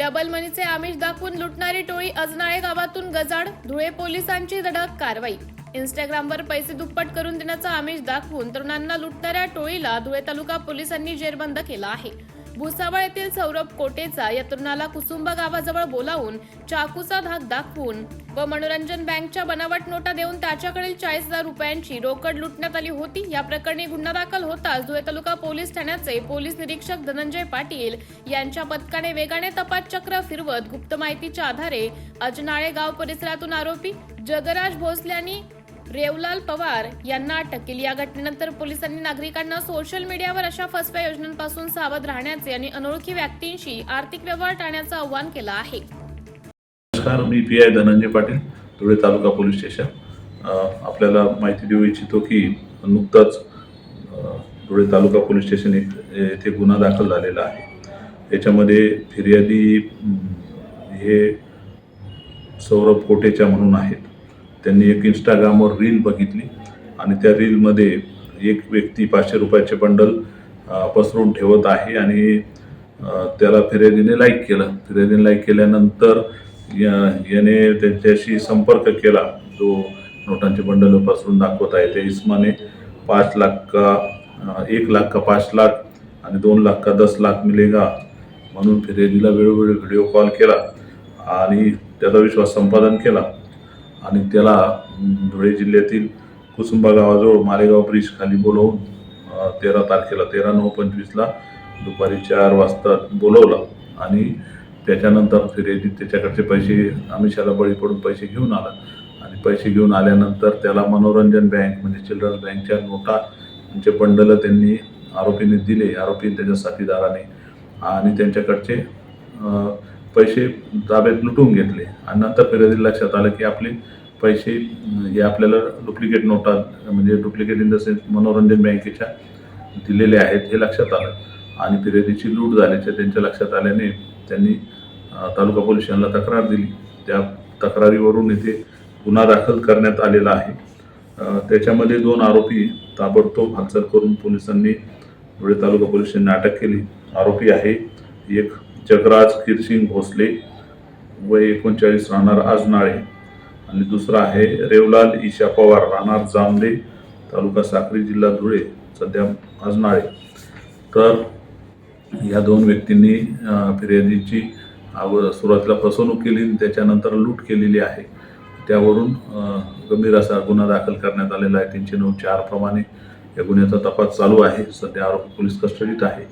Double मनीचे आमिष दाखवून लुटणारी टोळी अजनाळे गावातून गजाड धुळे पोलिसांची धडक कारवाई. इंस्टाग्रामवर पैसे दुप्पट करून देण्याचा आमिष दाखवून तरुणांना लुटणाऱ्या टोळीला धुळे तालुका पोलिसांनी जेरबंद केला आहे. भुसावळ येथील सौरभ कोटेचा या तरुणाला कुसुंबा गावाजवळ बोलावून चाकूचा धाक दाखवून व मनोरंजन बँकच्या बनावट नोटा देऊन त्याच्याकडील चाळीस हजार रुपयांची रोकड लुटण्यात आली होती. या प्रकरणी गुन्हा दाखल होताच धुळे तालुका पोलीस ठाण्याचे पोलीस निरीक्षक धनंजय पाटील यांच्या पथकाने वेगाने तपास चक्र फिरवत गुप्त माहितीच्या आधारे अजनाळे गाव परिसरातून आरोपी जगराज भोसले आणि रेवलाल पवार यांना अटक केली. या घटनेनंतर पोलिसांनी नागरिकांना सोशल मीडियावर अशा फसव्या योजनांपासून सावध राहण्याचे आणि अनोळखी व्यक्तींशी आर्थिक व्यवहार टाळण्याचं आवाहन केलं आहे. नमस्कार मी P I Dhananjay Patil Dhule taluka police station. आपल्याला माहिती देऊ इच्छितो की नुकताच धुळे तालुका पोलीस स्टेशन येथे गुन्हा दाखल झालेला आहे. याच्यामध्ये फिर्यादी हे सौरभ कोटेच्या म्हणून आहेत. त्यांनी एक इंस्टाग्रामवर रील बघितली आणि त्या रीलमध्ये एक व्यक्ती पाचशे रुपयाचे बंडल पसरून ठेवत आहे आणि त्याला फिर्यादीने लाईक केलं. फिर्यादीने लाईक केल्यानंतर या- याने त्यांच्याशी संपर्क केला. जो नोटांचे बंडल पसरून दाखवत आहे त्या इस्माने पाच लाख का एक लाख का पाच लाख आणि दोन लाख का दस लाख मिलेगा म्हणून फिर्यादीला वेळोवेळी व्हिडिओ कॉल केला आणि त्याचा विश्वास संपादन केला. आणि त्याला धुळे जिल्ह्यातील कुसुंबा गावाजवळ मालेगाव ब्रिज खाली बोलवून तेरा तारखेला तेरा नऊ पंचवीसला दुपारी चार वाजता बोलवलं. आणि त्याच्यानंतर फिरेजी त्याच्याकडचे पैसे आमिषाला बळी पडून पैसे घेऊन आला. आणि पैसे घेऊन आल्यानंतर त्याला मनोरंजन बँक म्हणजे चिल्ड्रन्स बँकच्या नोटांचे बंडलं त्यांनी आरोपीने दिले. आरोपी त्याच्या साथीदाराने आणि त्यांच्याकडचे पैसे ताब्यात लुटून घेतले. आणि नंतर फिर्यादी लक्षात आलं की आपले पैसे हे आपल्याला डुप्लिकेट नोटा म्हणजे डुप्लिकेट इन द सेन्स मनोरंजन बँकेच्या दिलेले आहेत हे लक्षात आलं. आणि फिर्यादीची लूट झाल्याचे त्यांच्या लक्षात आल्याने त्यांनी तालुका पोलीस स्टेशनला तक्रार दिली. त्या तक्रारीवरून इथे गुन्हा दाखल करण्यात आलेला आहे. त्याच्यामध्ये दोन आरोपी ताबडतोब हालचाल करून पोलिसांनी धुळे तालुका पोलीस स्टेशनने अटक केली. आरोपी आहे एक जगराज किरसिंग भोसले वय एकोणचाळीस राहणार आजनाळे. आणि दुसरा आहे रेवलाल ईशा पवार राहणार जामले तालुका साक्री जिल्हा धुळे सध्या आजनाळे. तर या दोन व्यक्तींनी फिर्यादीची अगोदर सुरुवातीला फसवणूक केली आणि त्याच्यानंतर लूट केलेली आहे. त्यावरून गंभीर असा गुन्हा दाखल करण्यात आलेला आहे. तीनशे नऊ चार प्रमाणे या गुन्ह्याचा तपास चालू आहे. सध्या आरोपी पोलीस कस्टडीत आहे.